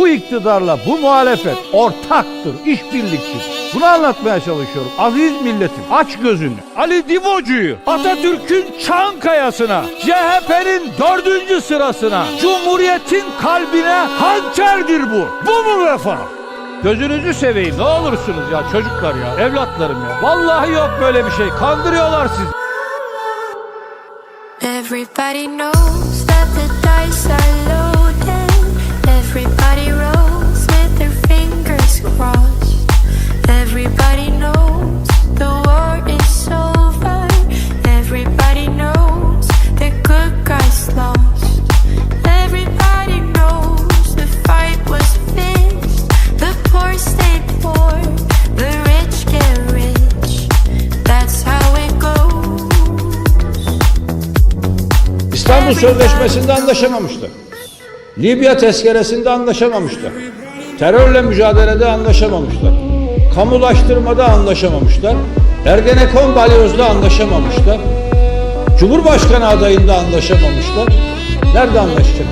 bu iktidarla bu muhalefet ortaktır, işbirlikçidir. Bunu anlatmaya çalışıyorum. Aziz milletim aç gözünü. Ali Divocu'yu Atatürk'ün Çankaya'sına, CHP'nin dördüncü sırasına, Cumhuriyet'in kalbine hançerdir bu. Bu mu vefa? Gözünüzü seveyim ne olursunuz ya çocuklar ya evlatlarım ya. Vallahi yok böyle bir şey kandırıyorlar sizi. Everybody knows that the İstanbul Sözleşmesi'nde anlaşamamışlar. Libya tezkeresinde anlaşamamışlar. Terörle mücadelede anlaşamamışlar. Kamulaştırmada anlaşamamışlar. Ergenekon balyozda anlaşamamışlar. Cumhurbaşkanı adayında anlaşamamışlar. Nerede anlaşacak?